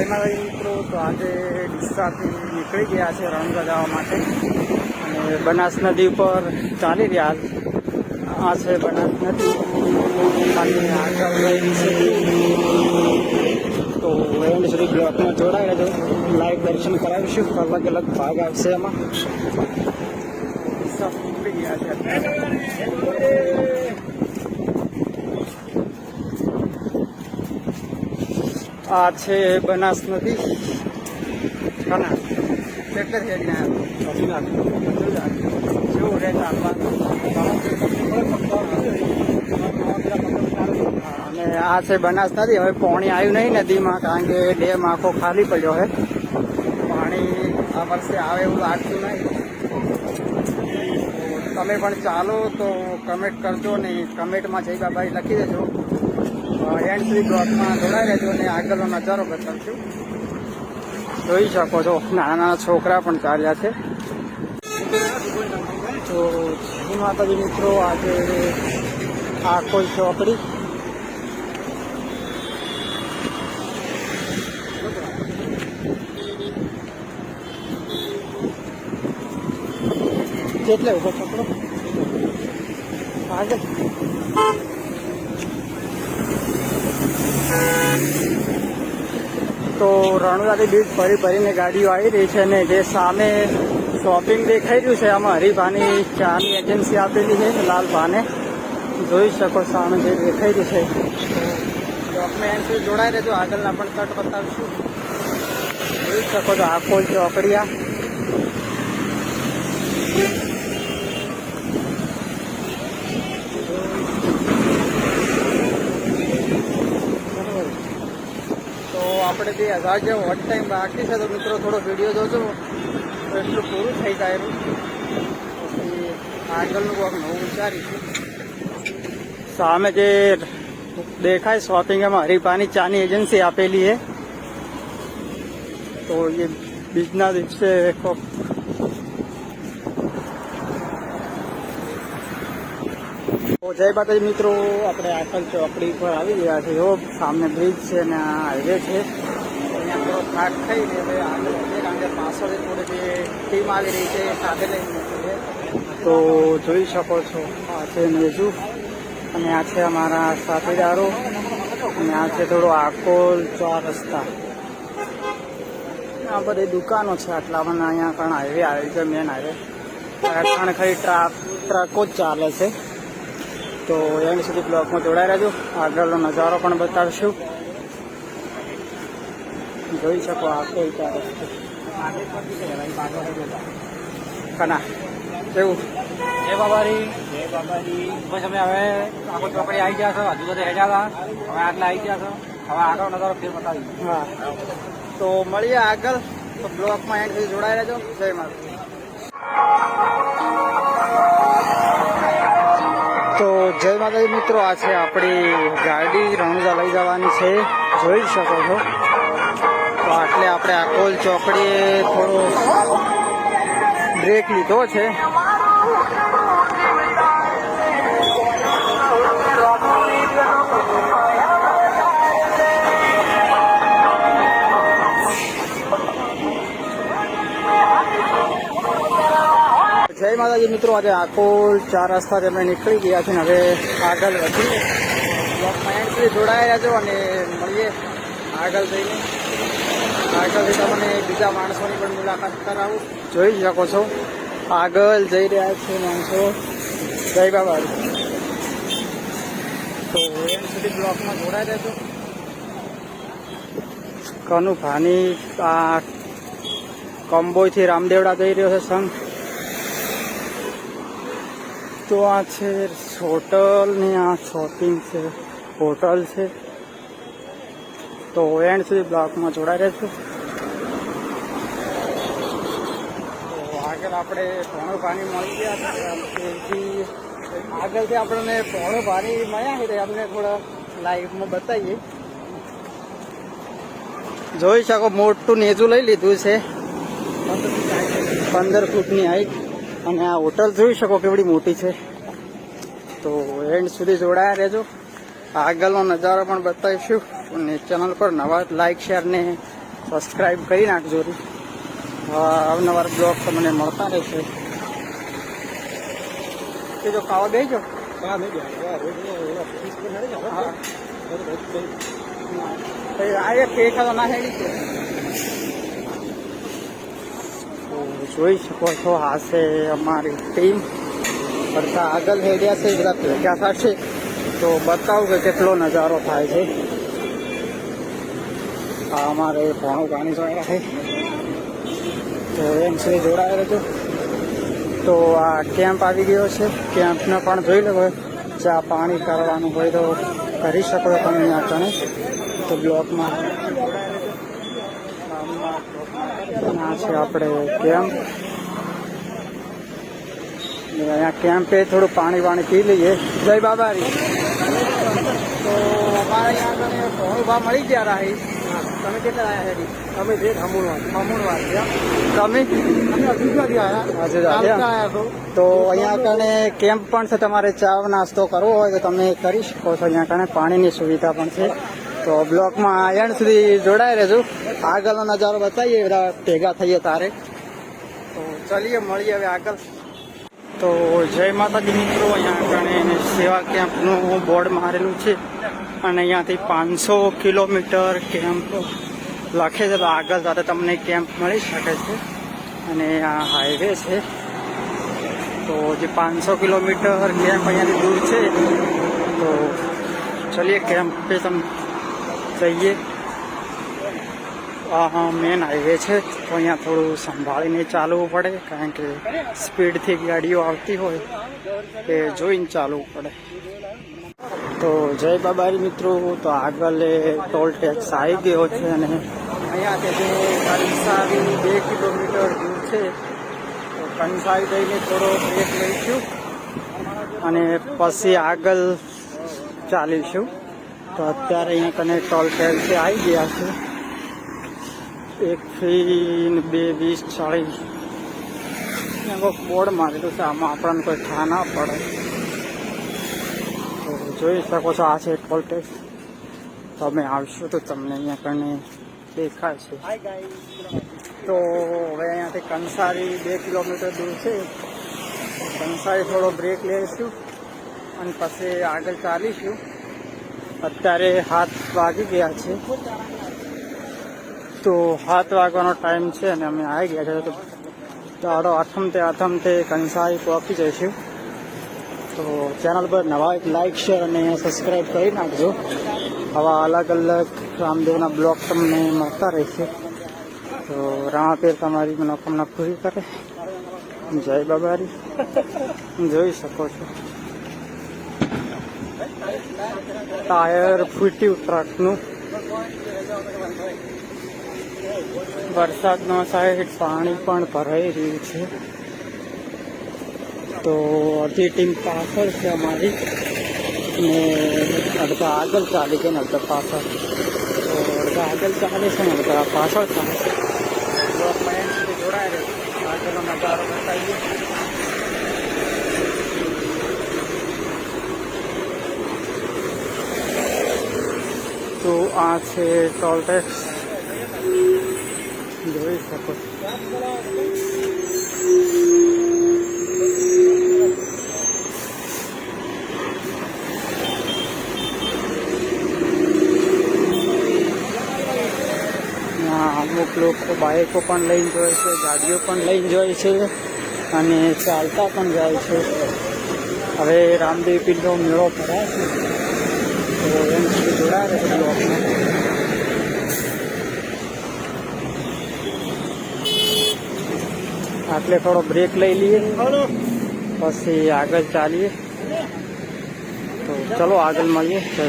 જય માતાજી મિત્રો, તો આજે ડીસાથી નીકળી ગયા છે રણગા જવા માટે. અને બનાસ નદી ઉપર ચાલી રહ્યા આ છે બનાસ નદી. તો એન્ડ સુધી બ્લોકમાં જોડાઈ રહેજો. લાઈવ દર્શન કરાવીશું. અલગ અલગ ભાગ આવશે એમાં. ડીસાથી નીકળી ગયા છે. આ છે બનાસ નદી ઘણા કેટલે થઈ ગયા જેવું રહે અને આ છે બનાસ નદી હવે પાણી આવ્યું નહીં નદીમાં કારણ કે ડેમ આખો ખાલી પડ્યો છે. પાણી આ વર્ષે આવે એવું લાગતું નહીં. તમે પણ ચાલો તો કમેન્ટ કરજો ને કમેન્ટમાં જય બાબા લખી દેજો. એન્ડ સુધી બ્લોકમાં જોડાઈ રહેજો અને આગળનો નજારો બતાવશું જોઈ શકો છો નાના છોકરા પણ ચાલ્યા છે. તો જય માતાજી મિત્રો, આજે આ કોઈ ચોકડી. કેટલે ઊભો છોકરો? આગળ. રણુદાથી બીચ ફરી ફરીને ગાડીઓ આવી રહી છે અને જે સામે શોપિંગ દેખાઈ રહ્યું છે, આમાં હરિભાની ચાની એજન્સી આપેલી છે લાલભાને જોઈ શકો સામે જે દેખાઈ રહ્યું છે. ડોક્યુમેન્ટ જોડાઈ રહેજો, આગળના પણ તટ બતાવીશું જોઈ શકો છો આખો ચોકડિયા તો આપણે બે હજાર જેવો વન ટાઈમ બાકી છે તો મિત્રો થોડો વીડિયો જોજો. એટલું પૂરું થઈ જાય એનું પછી આગળનું કોઈક નવું વિચારીશું. સામે જે દેખાય શોપિંગ એમાં હરિપાની ચાની એજન્સી આપેલી છે. તો એ બીજના દિવસે તો જય માતાજી મિત્રો, આપણે આખલ ચોકડી પર આવી ગયા છે જો સામે બ્રિજ છે અને આ હાઈવે છે. અહીંયા થોડો થાક થઈ ને હવે આગળ વધીએ કારણ કે પાછળ થોડી જે ટીમ આવી રહી છે સાથે લઈને તો જોઈ શકો છો. આ છે મેજુ. અને આ છે અમારા સાથીદારો. અને આ છે થોડો આકોલ ચાર રસ્તા આ બધી દુકાનો છે આટલામાં અહીંયા કારણ હાઈવે આવે છે મેન હાઈવે કારણ ખરી ટ્રાક ટ્રકો જ ચાલે છે. તો એની સુધી બ્લોકમાં જોડાઈ રહેજો. આગળનો નજારો પણ બતાવશું. જોઈ શકો આખો કના કેવું? જય બાબારી જય બાબારી બસ અમે હવે આખો ચોકડી આવી ગયા છો. હજુ બધા હેડ્યા હતા. હવે આટલા આવી ગયા છો. હવે આગળ નજારો ફેર બતાવી. હા. તો મળીએ આગળ. તો બ્લોકમાં એન્ડ સુધી જોડાઈ રહેજો. જય માતા તો જય માતાજી મિત્રો આ છે આપણી ગાડી. રણુજા લઈ જવાની છે. જોઈ શકો છો. આપણે આકોલ ચોકડીએ થોડો બ્રેક લીધો છે. જય માતાજી મિત્રો, આજે આકોલ ચાર રસ્તા અમે નીકળી ગયા છે હવે આગળ વધીએ. જોડાયેલા છો અને મળીએ આગળ જઈને. આગળથી તમને બીજા માણસોની પણ મુલાકાત કરાવું. જોઈ શકો છો. આગળ જઈ રહ્યા છે માણસો. જય બાબા તો એમ સુધી બ્લોકમાં જોડાઈ રહેજો. કનુ ભાની આ કંબોયથી રામદેવડા જઈ રહ્યો છે સંઘ. તો આ છે હોટલ ને આ શોપિંગ છે. હોટલ છે. તો એન્ડ સુધી બ્લોકમાં જોડાઈ રહેજો તો આગળ આપણે પોણો પાણી મળી ગયા એથી આગળથી આપણને પોણો પાણી મળ્યા છે અમને થોડા લાઈવમાં બતાવીએ. જોઈ શકો મોટું નેજું લઈ લીધું છે. પંદર ફૂટની હાઈટ અને આ હોટલ જોઈ શકો કેવડી મોટી છે. તો એન્ડ સુધી જોડાયા રહેજો. આગળનો નજારો પણ બતાવીશું. અને ચેનલ પર નવા લાઈક શેર ને સબસ્ક્રાઈબ કરી નાખજો. અવનવાર બ્લોક તમને મળતા રહેશે. કે જો ખાવા બેજો. તો તો તો જોઈ શકો છો આ છે અમારી ટીમ કરતા આગળ હેડ્યા છે બધા ભેગા થશે. તો બતાવું કે કેટલો નજારો થાય છે. આ અમારે ભણું પાણી જોયા છે. તો એમ સુધી જોડાયેલો હતો તો આ કેમ્પ આવી ગયો છે. કેમ્પને પણ જોઈ લો ચા પાણી કરવાનું હોય તો કરી શકો તમે અહીંયા કણે તો બ્લોકમાં આ છે આપણે કેમ્પ. અહીંયા કેમ્પે થોડું પાણી વાણી પી લઈએ. જય બાબારી. તો અમારે અહીંયા તમે ભાવ મળી ગયા રાહી. તમે કેટલા આવ્યા હેડી અમે જે અમૂળ વાત તમે? અમે અગિયારથી આવ્યા આવ્યા? છો? તો અહીંયા કણે કેમ્પ પણ છે તમારે ચા નાસ્તો કરવો હોય તો તમે કરી શકો છો. અહીંયા કણે પાણીની સુવિધા પણ છે. તો બ્લોકમાં એન્ડ સુધી જોડાઈ રહેજો. આગળનો નજારો બતાવીએ બધા ભેગા થઈએ તારે. તો ચલીએ મળીએ હવે આગળ. તો જય માતાજી મિત્રો અહીંયા કણે સેવા કેમ્પનું બોર્ડ મારેલું છે. અને અહીંયાથી પાંચસો કિલોમીટર કેમ્પ લખે છે તો આગળ સાથે તમને કેમ્પ મળી શકે છે. અને આ હાઈવે છે. તો જે પાંચસો કિલોમીટર કેમ્પ અહીંયાથી દૂર છે, તો ચલીએ કેમ્પ તમે જઈએ. આ મેન હાઈવે છે. તો અહીંયા થોડું સંભાળીને ચાલવું પડે, કારણ કે સ્પીડથી ગાડીઓ આવતી હોય, એ જોઈને ચાલવું પડે. તો જય બાબારી મિત્રો, તો આગળ ટોલ ટેક્સ આવી ગયો છે અને અહીંયાથી જે કંસારી બે કિલોમીટર દૂર છે, તો કંસાઈ જઈને થોડો બ્રેક લઈશું અને પછી આગળ ચાલીશું. તો અત્યારે અહીંયા કને ટોલ ટેક્સ આવી ગયા છે. એક ફી બે વીસ, ચાળીસ. બોર્ડ મારેલું છે, આમાં આપણને કોઈ ખા ના પડે. જોઈ શકો છો, આ છે ટોલ ટેક્સ. તમે આવશો તો તમને અહીંયા કને દેખાય છે તો હવે અહીંયાથી કંસારી બે કિલોમીટર દૂર છે. કંસારી થોડો બ્રેક લઈશું અને પછી આગળ ચાલીશું. અત્યારે હાથ વાગી ગયા છે. તો હાથ વાગવાનો ટાઈમ છે અને અમે આવી ગયા છે. તો દાડો આથમતે આથમતે કંસારી પહોંચી જઈશું. તો ચેનલ પર નવા એક લાઈક શેર અને સબસ્ક્રાઈબ કરી નાખજો. આવા અલગ અલગ રામદેવના બ્લોગ તમને મળતા રહેશે. તો રામાપીર તમારી મનોકામના પૂરી કરે. જય બાબારી. જોઈ શકો છો. ટાયર ફૂટ્યું ટ્રકનું વરસાદમાં સાઈડ પાણી પણ ભરાઈ રહ્યું છે. તો અડધી ટીમ પાછળ છે અમારી ને અડધા આગળ ચાલી ગઈ ને અડધા પાછળ તો અડધા આગળ ચાલે છે ને અડધા પાછળ ચાલે છે બ્લોકમાં એન્ડ સુધી જોડાય રહે આગળનો નજારો બતાવીએ તો આ છે ટોલ ટેક્સ જોઈ શકો છો ત્યાં અમુક લોકો બાઇકો પણ લઈને જાય છે ગાડીઓ પણ લઈને જાય છે અને ચાલતા પણ જાય છે. હવે રામદેવ પીરનો મેળો ભરાય છે. તો એમ જોડાય રહે બ્લોકમાં આટલે થોડો બ્રેક લઈ લઈએ. પછી આગળ ચાલીએ. તો ચલો આગળ મળીએ. જય